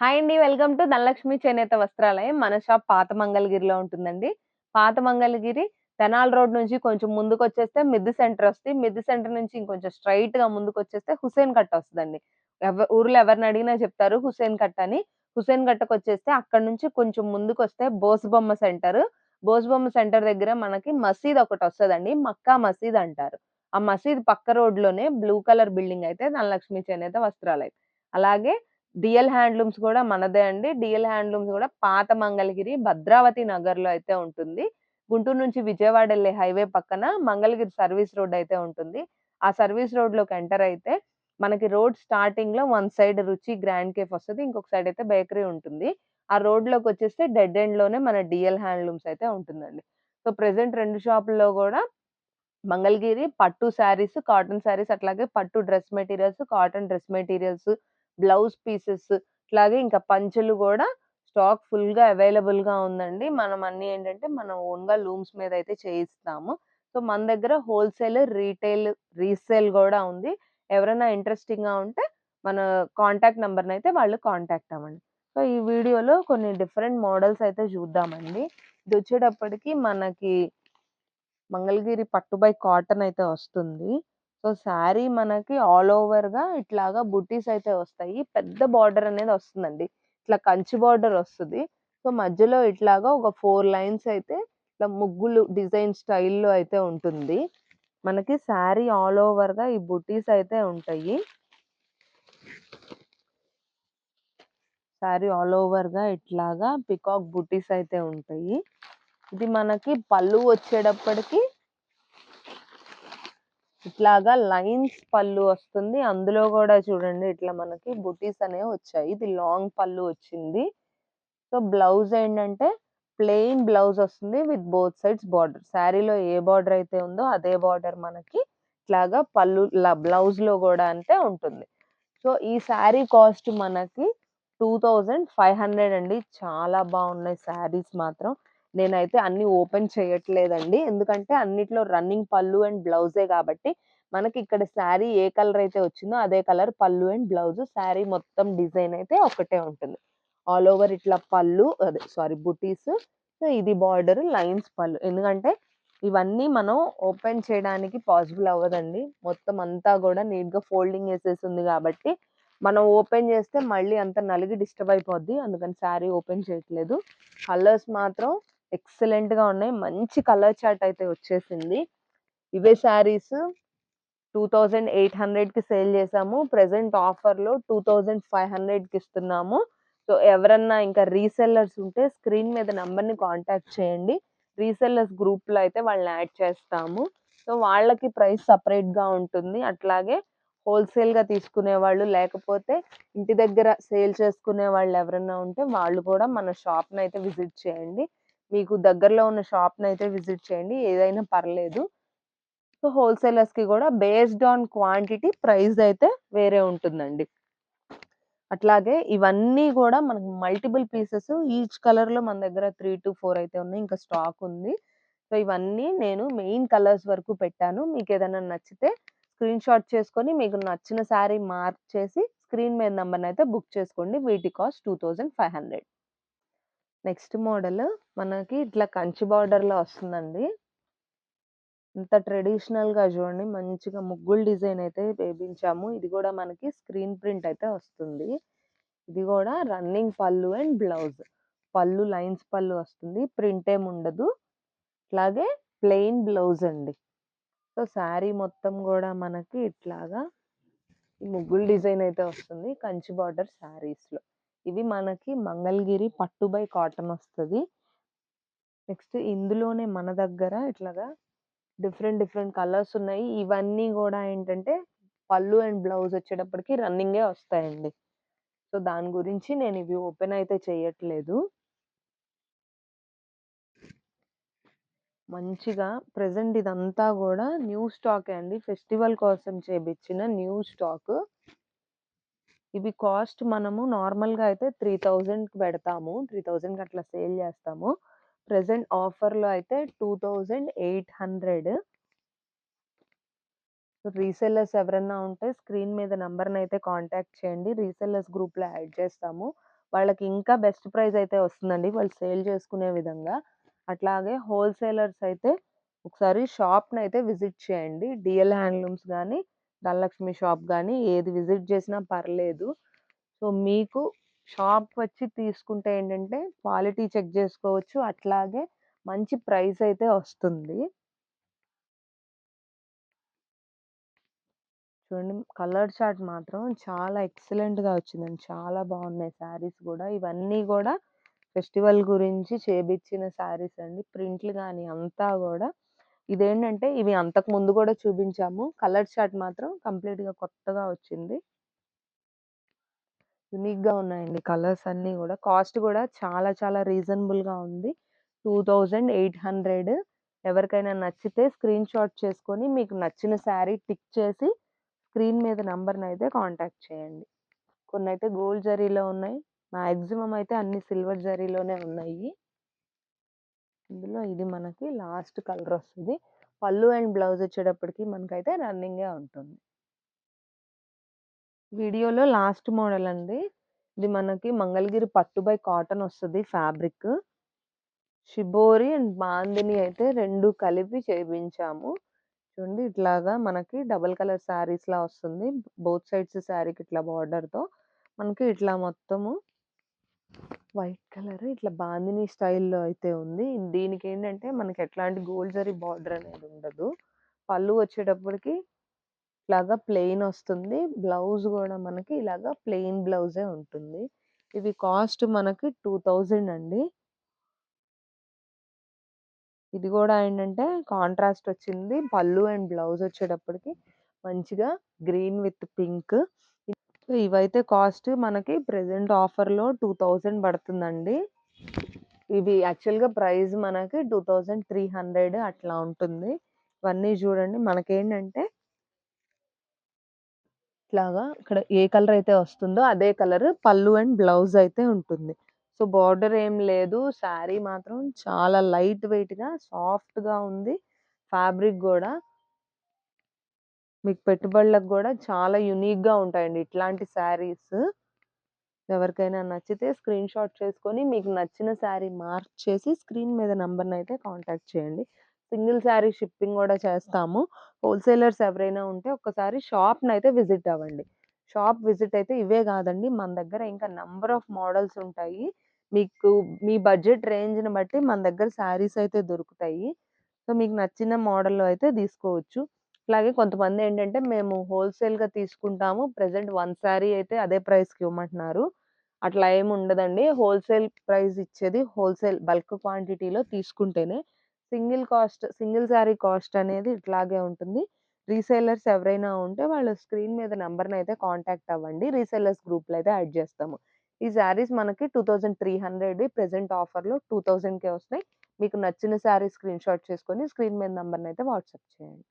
Hi అండి welcome to Dhanalakshmi చేనేత వస్త్రాలయం. మన షాప్ పాత మంగళగిరిలో ఉంటుందండి. పాత మంగళగిరి తెనాల్ రోడ్ నుంచి కొంచెం ముందుకు వచ్చేస్తే మిద్ది సెంటర్ వస్తుంది మిద్ది సెంటర్ నుంచి ఇంకొంచెం స్ట్రైట్గా ముందుకు వచ్చేస్తే హుసేన్ కట్ట వస్తుందండి. ఊర్లో ఎవరిని అడిగినా చెప్తారు హుసేన్ కట్ట అని. హుసేన్ కట్టకు వచ్చేస్తే అక్కడ నుంచి కొంచెం ముందుకు వస్తే బోసుబొమ్మ సెంటర్. బోసుబొమ్మ సెంటర్ దగ్గర మనకి మసీద్ ఒకటి వస్తుందండి మక్కా మసీద్ అంటారు. ఆ మసీద్ పక్క రోడ్లోనే బ్లూ కలర్ బిల్డింగ్ అయితే ధనలక్ష్మి చేనేత వస్త్రాలయం. అలాగే డిఎల్ హ్యాండ్లూమ్స్ కూడా మనదే అండి. డిఎల్ హ్యాండ్లూమ్స్ కూడా పాత మంగళగిరి భద్రావతి నగర్లో అయితే ఉంటుంది. గుంటూరు నుంచి విజయవాడ వెళ్ళే హైవే పక్కన మంగళగిరి సర్వీస్ రోడ్ అయితే ఉంటుంది. ఆ సర్వీస్ రోడ్లోకి ఎంటర్ అయితే మనకి రోడ్ స్టార్టింగ్లో one side Ruchi grand cafe వస్తుంది. ఇంకొక సైడ్ అయితే బేకరీ ఉంటుంది. ఆ రోడ్లోకి వచ్చేస్తే డెడ్ ఎండ్లోనే మన డిఎల్ హ్యాండ్లూమ్స్ అయితే ఉంటుందండి. సో ప్రెసెంట్ రెండు షాపుల్లో కూడా మంగళగిరి పట్టు శారీస్ కాటన్ శారీస్ అట్లాగే పట్టు dress materials cotton dress materials blouse pieces అట్లాగే ఇంకా పంచెలు కూడా స్టాక్ ఫుల్గా అవైలబుల్గా ఉందండి. మనం అన్ని ఏంటంటే మనం ఓన్గా లూమ్స్ మీద అయితే చేయిస్తాము. సో మన దగ్గర హోల్సేల్ రీటైల్ రీసేల్ కూడా ఉంది. ఎవరైనా ఇంట్రెస్టింగ్గా ఉంటే మన కాంటాక్ట్ నెంబర్ని అయితే వాళ్ళు కాంటాక్ట్ అవ్వండి. సో ఈ వీడియోలో కొన్ని డిఫరెంట్ మోడల్స్ అయితే చూద్దామండి. ఇది వచ్చేటప్పటికి మనకి మంగళగిరి పట్టుబై కాటన్ అయితే వస్తుంది. సో శారీ మనకి ఆల్ ఓవర్గా ఇట్లాగా బుటీస్ అయితే వస్తాయి. పెద్ద బార్డర్ అనేది వస్తుందండి. ఇట్లా కంచి బార్డర్ వస్తుంది. సో మధ్యలో ఇట్లాగా ఒక ఫోర్ లైన్స్ అయితే ఇట్లా ముగ్గులు డిజైన్ స్టైల్లో అయితే ఉంటుంది. మనకి శారీ ఆల్ ఓవర్గా ఈ బుటీస్ అయితే ఉంటాయి. శారీ ఆల్ ఓవర్గా ఇట్లాగా పికాక్ బుటీస్ అయితే ఉంటాయి. ఇది మనకి పళ్ళు వచ్చేటప్పటికి ఇట్లాగా లైన్స్ పళ్ళు వస్తుంది. అందులో కూడా చూడండి ఇట్లా మనకి బుటీస్ అనేవి వచ్చాయి. ఇది లాంగ్ పళ్ళు వచ్చింది. సో బ్లౌజ్ ఏంటంటే ప్లెయిన్ బ్లౌజ్ వస్తుంది విత్ బోత్ సైడ్స్ బార్డర్. శారీలో ఏ బార్డర్ అయితే ఉందో అదే బార్డర్ మనకి ఇట్లాగా పళ్ళు బ్లౌజ్లో కూడా అంటే ఉంటుంది. సో ఈ శారీ కాస్ట్ మనకి టూ థౌజండ్ ఫైవ్ హండ్రెడ్ అండి. చాలా బాగున్నాయి శారీస్ మాత్రం. నేనైతే అన్ని ఓపెన్ చేయట్లేదండి. ఎందుకంటే అన్నిట్లో రన్నింగ్ పళ్ళు అండ్ బ్లౌజే కాబట్టి మనకి ఇక్కడ శారీ ఏ కలర్ అయితే వచ్చిందో అదే కలర్ పళ్ళు అండ్ బ్లౌజ్ శారీ మొత్తం డిజైన్ అయితే ఒకటే ఉంటుంది. ఆల్ ఓవర్ ఇట్లా పళ్ళు అదే సారీ బుటీస్ సో ఇది బార్డర్ లైన్స్ పళ్ళు. ఎందుకంటే ఇవన్నీ మనం ఓపెన్ చేయడానికి పాసిబుల్ అవ్వదండి. మొత్తం అంతా కూడా నీట్గా ఫోల్డింగ్ వేసేసింది కాబట్టి మనం ఓపెన్ చేస్తే మళ్ళీ అంత నలిగి డిస్టర్బ్ అయిపోద్ది. అందుకని శారీ ఓపెన్ చేయట్లేదు. కలర్స్ మాత్రం ఎక్సలెంట్గా ఉన్నాయి. మంచి కలర్ చార్ట్ అయితే వచ్చేసింది. ఇవే శారీస్ టూ థౌజండ్ ఎయిట్ హండ్రెడ్కి సేల్ చేసాము. ప్రెసెంట్ ఆఫర్లో టూ థౌజండ్ ఫైవ్ హండ్రెడ్కి ఇస్తున్నాము. సో ఎవరన్నా ఇంకా రీసెల్లర్స్ ఉంటే స్క్రీన్ మీద నెంబర్ని కాంటాక్ట్ చేయండి. రీసెల్లర్స్ గ్రూప్లో అయితే వాళ్ళని యాడ్ చేస్తాము. సో వాళ్ళకి ప్రైస్ సపరేట్గా ఉంటుంది. అట్లాగే హోల్సేల్గా తీసుకునే వాళ్ళు లేకపోతే ఇంటి దగ్గర సేల్ చేసుకునే వాళ్ళు ఎవరైనా ఉంటే వాళ్ళు కూడా మన షాప్ని అయితే విజిట్ చేయండి. మీకు దగ్గరలో ఉన్న షాప్ని అయితే విజిట్ చేయండి. ఏదైనా పర్లేదు. సో హోల్సేలర్స్కి కూడా బేస్డ్ ఆన్ క్వాంటిటీ ప్రైస్ అయితే వేరే ఉంటుందండి. అట్లాగే ఇవన్నీ కూడా మనకు మల్టిపుల్ పీసెస్ ఈచ్ కలర్లో మన దగ్గర త్రీ టు ఫోర్ అయితే ఉన్నాయి. ఇంకా స్టాక్ ఉంది. సో ఇవన్నీ నేను మెయిన్ కలర్స్ వరకు పెట్టాను. మీకు ఏదైనా నచ్చితే స్క్రీన్ షాట్ చేసుకొని మీకు నచ్చిన శారీ మార్క్ చేసి స్క్రీన్ మీద నెంబర్ని అయితే బుక్ చేసుకోండి. వీటి cost two thousand five hundred. Next model మనకి ఇట్లా కంచి బార్డర్లో వస్తుందండి. ఇంత ట్రెడిషనల్గా చూడండి మంచిగా ముగ్గులు డిజైన్ అయితే వేపించాము. ఇది కూడా మనకి స్క్రీన్ ప్రింట్ అయితే వస్తుంది. ఇది కూడా రన్నింగ్ పళ్ళు అండ్ బ్లౌజ్ పళ్ళు లైన్స్ పళ్ళు వస్తుంది. ప్రింట్ ఏం ఉండదు. ఇట్లాగే ప్లెయిన్ బ్లౌజ్ అండి. సో శారీ మొత్తం కూడా మనకి ఇట్లాగా ఈ ముగ్గులు డిజైన్ అయితే వస్తుంది. కంచి బార్డర్ శారీస్లో. ఇవి మనకి మంగళగిరి పట్టు బై కాటన్ వస్తుంది. నెక్స్ట్ ఇందులోనే మన దగ్గర ఇట్లాగా డిఫరెంట్ డిఫరెంట్ కలర్స్ ఉన్నాయి. ఇవన్నీ కూడా ఏంటంటే పళ్ళు అండ్ బ్లౌజ్ వచ్చేటప్పటికి రన్నింగే వస్తాయండి. సో దాని గురించి నేను ఇవి ఓపెన్ అయితే చేయట్లేదు. మంచిగా ప్రెసెంట్ ఇదంతా కూడా న్యూ స్టాక్ అండి. ఫెస్టివల్ కోసం చేపించిన న్యూ స్టాక్. ఇవి కాస్ట్ మనము నార్మల్గా అయితే త్రీ థౌజండ్కి పెడతాము త్రీ థౌజండ్కి అట్లా సేల్ చేస్తాము ప్రెసెంట్ ఆఫర్లో అయితే two thousand eight hundred resellers ఎవరైనా ఉంటే స్క్రీన్ మీద నెంబర్ని అయితే కాంటాక్ట్ చేయండి రీసెల్లర్స్ గ్రూప్లో యాడ్ చేస్తాము వాళ్ళకి ఇంకా బెస్ట్ ప్రైస్ అయితే వస్తుందండి. వాళ్ళు సేల్ చేసుకునే విధంగా. అట్లాగే హోల్‌సేలర్స్ అయితే ఒకసారి షాప్ని అయితే విజిట్ చేయండి. డిఎల్ హ్యాండ్లూమ్స్ కానీ ధనలక్ష్మి షాప్ కానీ ఏది విజిట్ చేసినా పర్లేదు. సో, మీకు షాప్ వచ్చి తీసుకుంటే ఏంటంటే క్వాలిటీ చెక్ చేసుకోవచ్చు అట్లాగే మంచి ప్రైస్ అయితే వస్తుంది. చూడండి కలర్ చార్ట్ మాత్రం చాలా ఎక్సలెంట్‌గా వచ్చిందండి. చాలా బాగున్నాయి శారీస్ కూడా ఇవన్నీ కూడా ఫెస్టివల్ గురించి చేపిచ్చిన శారీస్ అండి. ప్రింట్లు కానీ అంతా కూడా ఇదేంటంటే ఇవి అంతకు ముందు కూడా చూపించాము. కలర్ షార్ట్ మాత్రం కంప్లీట్‌గా కొత్తగా వచ్చింది. యునిక్గా ఉన్నాయండి కలర్స్ అన్నీ కూడా కాస్ట్ కూడా చాలా చాలా రీజనబుల్‌గా ఉంది. 2800 ఎవరికైనా నచ్చితే స్క్రీన్ షాట్ చేసుకొని మీకు నచ్చిన శారీ టిక్ చేసి స్క్రీన్ మీద నంబర్‌నైతే కాంటాక్ట్ చేయండి. కొన్ని అయితే గోల్డ్ జరీలో ఉన్నాయి. మాక్సిమం అయితే అన్ని సిల్వర్ జరీలోనే ఉన్నాయి. ఇందులో ఇది మనకి లాస్ట్ కలర్ వస్తుంది పళ్ళు అండ్ బ్లౌజ్ వచ్చేటప్పటికి మనకైతే రన్నింగే ఉంటుంది. వీడియోలో లాస్ట్ మోడల్ అండి. ఇది మనకి మంగళగిరి పట్టు బై కాటన్ వస్తుంది ఫ్యాబ్రిక్. షిబోరి అండ్ బాందిని అయితే రెండు కలిపి చేపించాము. చూడండి ఇట్లాగా మనకి డబుల్ కలర్ శారీస్‌లా వస్తుంది. బోత్ సైడ్స్ శారీకి ఇట్లా బార్డర్‌తో మనకి ఇట్లా మొత్తము వైట్ కలర్ ఇట్లా బాందిని స్టైల్‌లో అయితే ఉంది. దీనికేంటంటే మనకి ఎట్లాంటి గోల్డ్ జరీ బార్డర్ అనేది ఉండదు. పళ్ళు వచ్చేటప్పటికి ఇలాగా ప్లెయిన్ వస్తుంది. బ్లౌజ్ కూడా మనకి ఇలాగా ప్లెయిన్ బ్లౌజే ఉంటుంది. ఇవి కాస్ట్ మనకి 2000 అండి. ఇది కూడా ఏంటంటే కాంట్రాస్ట్ వచ్చింది. పళ్ళు అండ్ బ్లౌజ్ వచ్చేటప్పటికి మంచిగా గ్రీన్ విత్ పింక్. సో ఇవైతే కాస్ట్ మనకి ప్రెజెంట్ ఆఫర్‌లో 2000 పడుతుందండి. ఇవి యాక్చువల్‌గా ప్రైస్ మనకి 2300 అట్లా ఉంటుంది. ఇవన్నీ చూడండి మనకేంటంటే ఇట్లాగా ఇక్కడ ఏ కలర్ అయితే వస్తుందో అదే కలర్ పళ్ళు అండ్ బ్లౌజ్ అయితే ఉంటుంది. సో, బార్డర్ ఏం లేదు. శారీ మాత్రం చాలా లైట్ వెయిట్‌గా సాఫ్ట్‌గా ఉంది. ఫ్యాబ్రిక్ కూడా మీకు పెట్టుబడులకు కూడా చాలా యూనిక్‌గా ఉంటాయండి ఇట్లాంటి శారీస్. ఎవరికైనా నచ్చితే స్క్రీన్ షాట్ చేసుకొని మీకు నచ్చిన శారీ మార్క్ చేసి స్క్రీన్ మీద నంబర్‌నైతే కాంటాక్ట్ చేయండి. సింగిల్ శారీ షిప్పింగ్ కూడా చేస్తాము. హోల్‌సేలర్స్ ఎవరైనా ఉంటే ఒక్కసారి షాప్‌నైతే విజిట్ అవ్వండి. షాప్ విజిట్ అయితే ఇవే కాదండి మన దగ్గర ఇంకా నంబర్ ఆఫ్ మోడల్స్ ఉంటాయి. మీకు మీ బడ్జెట్ రేంజ్‌ని బట్టి మన దగ్గర శారీస్ అయితే దొరుకుతాయి. సో, మీకు నచ్చిన మోడల్‌లో అయితే తీసుకోవచ్చు. అలాగే కొంతమందేంటంటే మేము హోల్‌సేల్‌గా తీసుకుంటాము. ప్రజెంట్ వన్ శారీ అయితే అదే ప్రైస్‌కి ఇవ్వమంటున్నారు. అట్లా ఏమి ఉండదండి. హోల్‌సేల్ ప్రైస్ ఇచ్చేది హోల్‌సేల్ బల్క్ క్వాంటిటీలో తీసుకుంటేనే. Single cost single sari cost అనేది ఇట్లాగే ఉంటుంది. రీసేలర్స్ ఎవరైనా ఉంటే వాళ్ళు స్క్రీన్ మీద నెంబర్ని అయితే కాంటాక్ట్ అవ్వండి. రీసేలర్స్ గ్రూప్‌లో అయితే యాడ్ చేస్తాము. ఈ శారీస్ మనకి two thousand three hundred present ఆఫర్‌లో 2000కే వస్తున్నాయి. మీకు నచ్చిన శారీ స్క్రీన్ షాట్ చేసుకొని స్క్రీన్ మీద నెంబర్ని అయితే వాట్సాప్ చేయండి.